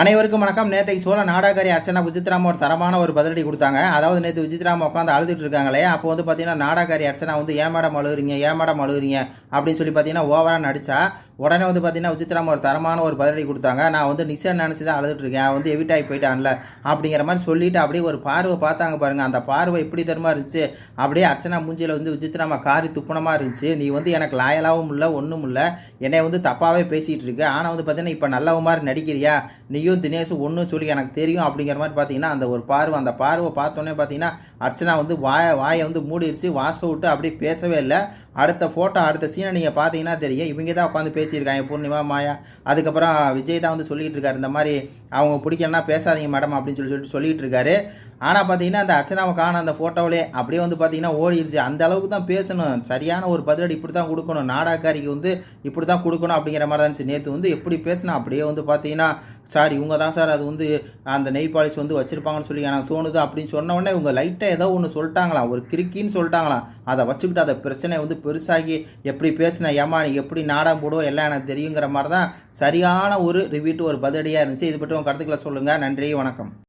அனைவருக்கும் வணக்கம். நேற்றைக்கு சோழ நாடகாரி அர்ச்சனா விஜித்ராம ஒரு தரமான ஒரு பதிலடி கொடுத்தாங்க. அதாவது நேற்று விஜித்ராம உட்காந்து அழுதுட்டு இருக்காங்களே அப்போ வந்து பார்த்தீங்கன்னா நாடகாரி அர்ச்சனா வந்து ஏன் மேடம் அழுகுறீங்க? ஏன் மேடம் அழுகுறீங்க? அப்படின்னு சொல்லி பார்த்தீங்கன்னா ஓவராக நடிச்சா. உடனே வந்து பார்த்தீங்கன்னா விஜித்ராம ஒரு தரமான ஒரு பதிலடி கொடுத்தாங்க. நான் வந்து நிஷா நினச்சி தான் அழுதுட்டு இருக்கேன். வந்து எவிட் ஆகி போயிட்டான்ல அப்படிங்கிற மாதிரி சொல்லிட்டு அப்படியே ஒரு பார்வை பார்த்தாங்க பாருங்க. அந்த பார்வை எப்படி தருமா இருந்துச்சு? அப்படியே அர்ச்சனா மூஞ்சியில் வந்து விஜித்ராமா காரி துப்பணமாக இருந்துச்சு. நீ வந்து எனக்கு லாயலாகவும் இல்லை ஒன்றும் இல்லை. என்னை வந்து தப்பாகவே பேசிகிட்டு இருக்கு. ஆனால் வந்து பார்த்தீங்கன்னா இப்போ நல்லவ மாதிரி நடிக்கிறியா? நீயும் தினேஷ் ஒன்றும் சொல்லி எனக்கு தெரியும் அப்படிங்கிற மாதிரி பார்த்தீங்கன்னா அந்த ஒரு பார்வை அந்த பார்வை பார்த்தோன்னே பார்த்தீங்கன்னா அர்ச்சனா வந்து வாய வாயை வந்து மூடிடுச்சு வாச விட்டு அப்படியே பேசவே இல்லை. அடுத்த ஃபோட்டோ அடுத்த சீனை நீங்கள் பார்த்தீங்கன்னா தெரியும். இவங்க தான் உட்காந்து பேசியிருக்காங்க பூர்ணிமா மாயா. அதுக்கப்புறம் விஜய் தான் வந்து சொல்லிகிட்டு இருக்காரு இந்த மாதிரி அவங்க பிடிக்கலன்னா பேசாதீங்க மேடம் அப்படின்னு சொல்லி சொல்லிட்டு சொல்லிகிட்டு இருக்காரு. ஆனால் பார்த்தீங்கன்னா அந்த அர்ச்சனாவை காண அந்த ஃபோட்டோவிலே அப்படியே வந்து பார்த்தீங்கன்னா ஓடிடுச்சு அந்த அளவுக்கு தான் பேசணும். சரியான ஒரு பதிலடி இப்படி தான் கொடுக்கணும். நாடாக்காரிக்கு வந்து இப்படி தான் கொடுக்கணும் அப்படிங்கிற மாதிரி தான் இருந்துச்சு. நேற்று வந்து எப்படி பேசினா அப்படியே வந்து பார்த்தீங்கன்னா சார் இவங்க தான் சார் அது வந்து அந்த நெய் பாலிஷ் வந்து வச்சுருப்பாங்கன்னு சொல்லி எனக்கு தோணுது அப்படின்னு சொன்ன உடனே இவங்க லைட்டாக ஏதோ ஒன்று சொல்லிட்டாங்களாம். ஒரு கிறுக்கின்னு சொல்லிட்டாங்களாம். அதை வச்சுக்கிட்டு அதை பிரச்சனை வந்து பெருசாகி எப்படி பேசின ஏமா நீ எப்படி நாடகம் போடுவோம் எல்லாம் எனக்கு தெரியுங்கிற மாதிரி தான் சரியான ஒரு ரிவ்யூட்டு ஒரு பதிலடியாக இருந்துச்சு. இது பற்றி உங்கள் கருத்துக்களை சொல்லுங்கள் நன்றி வணக்கம்.